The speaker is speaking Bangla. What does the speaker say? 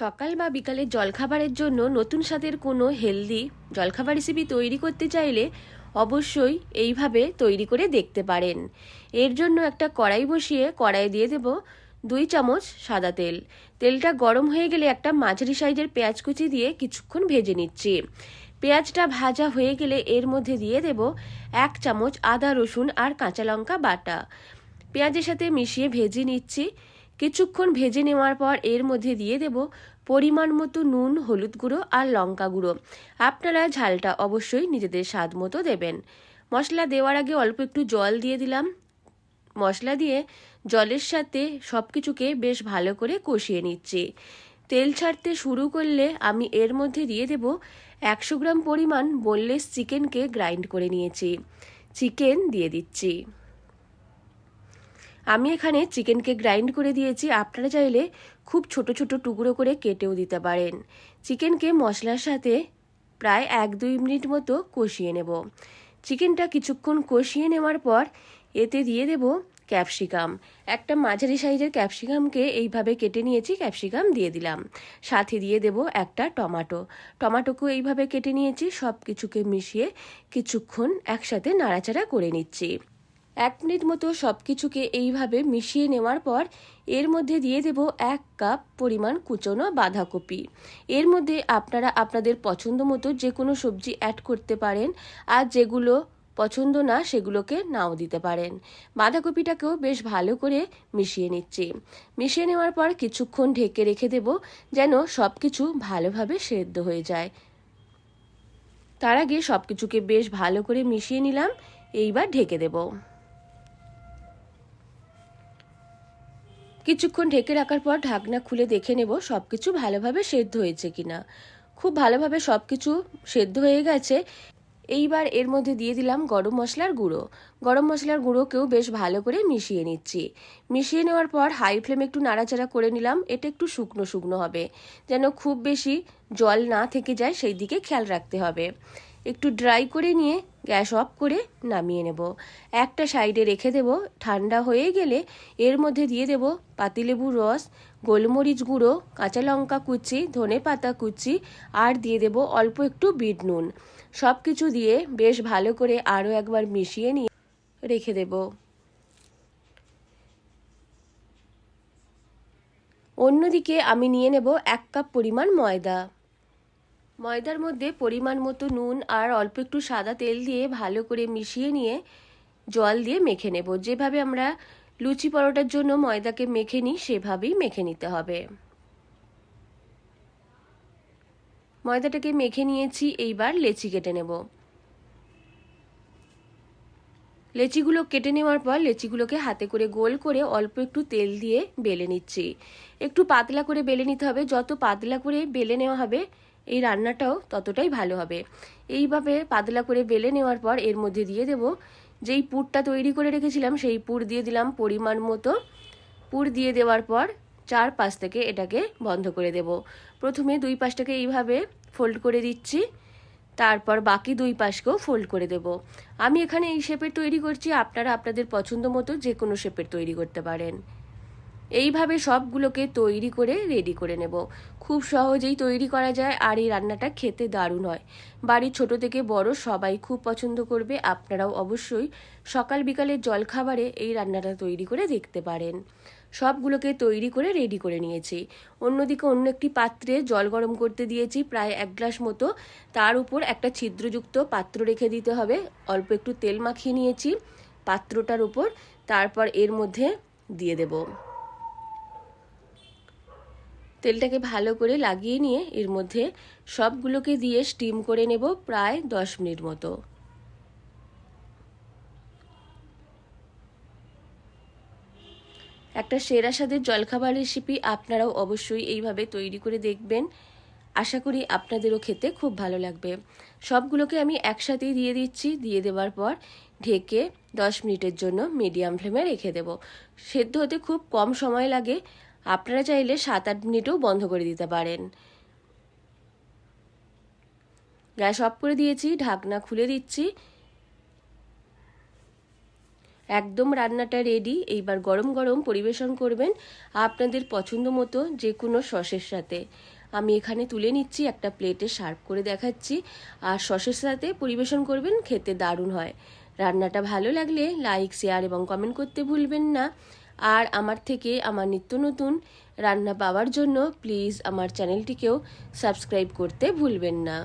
সকাল বা বিকালের জলখাবারের জন্য নতুন স্বাদের কোনো হেলদি জলখাবার রেসিপি তৈরি করতে চাইলে অবশ্যই এইভাবে তৈরি করে দেখতে পারেন। এর জন্য একটা কড়াই বসিয়ে কড়াই দিয়ে দেব দুই চামচ সাদা তেল। তেলটা গরম হয়ে গেলে একটা মাঝারি সাইজের পেঁয়াজ কুচি দিয়ে কিছুক্ষণ ভেজে নিচ্ছি। পেঁয়াজটা ভাজা হয়ে গেলে এর মধ্যে দিয়ে দেব এক চামচ আদা রসুন আর কাঁচা লঙ্কা বাটা। পেঁয়াজের সাথে মিশিয়ে ভেজে নিচ্ছি। কিছুক্ষণ ভেজে নেওয়ার পর এর মধ্যে দিয়ে দেব পরিমাণ মতো নুন, হলুদ গুঁড়ো আর লঙ্কা গুঁড়ো। আপনারা ঝালটা অবশ্যই নিজেদের স্বাদ মতো দেবেন। মশলা দেওয়ার আগে অল্প একটু জল দিয়ে দিলাম। মশলা দিয়ে জলের সাথে সব কিছুকে বেশ ভালো করে কষিয়ে নিচ্ছি। তেল ছাড়তে শুরু করলে আমি এর মধ্যে দিয়ে দেব একশো গ্রাম পরিমাণ বোনলেস চিকেনকে গ্রাইন্ড করে নিয়েছি। চিকেন দিয়ে দিচ্ছি। আমি এখানে চিকেনকে গ্রাইন্ড করে দিয়েছি। আপনারা চাইলে খুব ছোট ছোট টুকরো করে কেটেও দিতে পারেন। চিকেনকে মশলার সাথে প্রায় এক দুই মিনিট মতো কষিয়ে নেব। চিকেনটা কিছুক্ষণ কষিয়ে নেওয়ার পর এতে দিয়ে দেব ক্যাপসিকাম। একটা মাঝারি সাইজের ক্যাপসিকামকে এইভাবে কেটে নিয়েছি, ক্যাপসিকাম দিয়ে দিলাম। সাথে দিয়ে দেব একটা টমাটো। টমাটোকেও এইভাবে কেটে নিয়েছি সব কিছুকে মিশিয়ে কিছুক্ষণ একসাথে নাড়াচাড়া করে নিচ্ছি। এক মিনিট মতো সব কিছুকে এইভাবে মিশিয়ে নেওয়ার পর এর মধ্যে দিয়ে দেব এক কাপ পরিমাণ কুচনো বাঁধাকপি। এর মধ্যে আপনারা আপনাদের পছন্দ মতো যে কোনো সবজি অ্যাড করতে পারেন আর যেগুলো পছন্দ না সেগুলোকে নাও দিতে পারেন। বাঁধাকপিটাকেও বেশ ভালো করে মিশিয়ে নিচ্ছি। মিশিয়ে নেওয়ার পর কিছুক্ষণ ঢেকে রেখে দেব যেন সব কিছু ভালোভাবে সেদ্ধ হয়ে যায়। তার আগে সব কিছুকে বেশ ভালো করে মিশিয়ে নিলাম, এইবার ঢেকে দেবো। কিছুক্ষণ ঢেকে রাখার পর ঢাকনা খুলে দেখে নেব সব কিছু ভালোভাবে সেদ্ধ হয়েছে কিনা। খুব ভালোভাবে সব কিছু সেদ্ধ হয়ে গেছে। এইবার এর মধ্যে দিয়ে দিলাম গরম মশলার গুঁড়ো। গরম মশলার গুঁড়োকেও বেশ ভালো করে মিশিয়ে নিচ্ছি। মিশিয়ে নেওয়ার পর হাই ফ্লেমে একটু নাড়াচাড়া করে নিলাম। এটা একটু শুকনো শুকনো হবে। যেন খুব বেশি জল না থেকে যায় সেই দিকে খেয়াল রাখতে হবে। একটু ড্রাই করে নিয়ে গ্যাস অফ করে নামিয়ে নেব। একটা সাইডে রেখে দেব, ঠান্ডা হয়ে গেলে এর মধ্যে দিয়ে দেব পাতিলেবুর রস, গোলমরিচ গুঁড়ো, কাঁচা লঙ্কা কুচি, ধনে পাতা কুচি আর দিয়ে দেব অল্প একটু বিট নুন। সব কিছু দিয়ে বেশ ভালো করে আরও একবার মিশিয়ে নিয়ে রেখে দেব। অন্যদিকে আমি নিয়ে নেব এক কাপ পরিমাণ ময়দা। ময়দার মধ্যে পরিমাণ মতো নুন আর অল্প একটু সাদা তেল দিয়ে ভালো করে মিশিয়ে নিয়ে জল দিয়ে মেখে নেব। যেভাবে আমরা লুচি পরোটার জন্য ময়দাকে মেখে নিই, সেভাবেই মেখে নিতে হবে। ময়দাটাকে মেখে নিয়েছি, এইবার লেচি কেটে নেব। লেচিগুলো কেটে নেওয়ার পর লেচিগুলোকে হাতে করে গোল করে অল্প একটু তেল দিয়ে বেলে নিচ্ছি। একটু পাতলা করে বেলে নিতে হবে। যত পাতলা করে বেলে নেওয়া হবে এই রান্নাটাও ততটাই ভালো হবে। এইভাবে পাতলা করে বেলে নেওয়ার পর এর মধ্যে দিয়ে দেব যেই পুরটা তৈরি করে রেখেছিলাম, সেই পুর দিয়ে দিলাম পরিমাণ মতো। পুর দিয়ে দেওয়ার পর চার পাশ থেকে এটাকে বন্ধ করে দেব। প্রথমে দুই পাশটাকে এইভাবে ফোল্ড করে দিচ্ছি, তারপর বাকি দুই পাশকেও ফোল্ড করে দেব। আমি এখানে এই শেপের তৈরি করছি, আপনারা আপনাদের পছন্দ মতো যে কোনো শেপের তৈরি করতে পারেন। এইভাবে সবগুলোকে তৈরি করে রেডি করে নেব। খুব সহজেই তৈরি করা যায় আর এই রান্নাটা খেতে দারুণ হয়। বাড়ির ছোট থেকে বড় সবাই খুব পছন্দ করবে, আপনারাও অবশ্যই সকাল বিকালের জলখাবারে এই রান্নাটা তৈরি করে দেখতে পারেন। সবগুলোকে তৈরি করে রেডি করে নিয়েছি। অন্যদিকে অন্য একটি পাত্রে জল গরম করতে দিয়েছি প্রায় এক গ্লাস মতো। তার উপর একটা ছিদ্রযুক্ত পাত্র রেখে দিতে হবে। অল্প একটু তেল মাখিয়ে নিয়েছি পাত্রটার উপর। তারপর এর মধ্যে দিয়ে দেবো। তেলটাকে ভালো করে লাগিয়ে নিয়ে এর মধ্যে সবগুলোকে দিয়ে স্টিম করে নেব প্রায় দশ মিনিট মতো। একটা সেরা স্বাদের জলখাবার রেসিপি আপনারাও অবশ্যই এইভাবে তৈরি করে দেখবেন। আশা করি আপনাদেরও খেতে খুব ভালো লাগবে। সবগুলোকে আমি একসাথেই দিয়ে দিচ্ছি। দিয়ে দেওয়ার পর ঢেকে দশ মিনিটের জন্য মিডিয়াম ফ্লেমে রেখে দেব। সেদ্ধ হতে খুব কম সময় লাগে। আপনারা চাইলে সাত আট মিনিটও বন্ধ করে দিতে পারেন। গ্যাস অফ করে দিয়েছি, ঢাকনা খুলে দিচ্ছি। একদম রান্নাটা রেডি এইবার গরম গরম পরিবেশন করবেন আপনাদের পছন্দ মতো যে কোনো সসের সাথে। আমি এখানে তুলে নিচ্ছি, একটা প্লেটে সার্ভ করে দেখাচ্ছি। আর সসের সাথে পরিবেশন করবেন, খেতে দারুণ হয়। রান্নাটা ভালো লাগলে লাইক শেয়ার এবং কমেন্ট করতে ভুলবেন না। আর আমার থেকে আমার নিত্য নতুন রান্না পাওয়ার জন্য প্লিজ আমার চ্যানেলটিকেও সাবস্ক্রাইব করতে ভুলবেন না।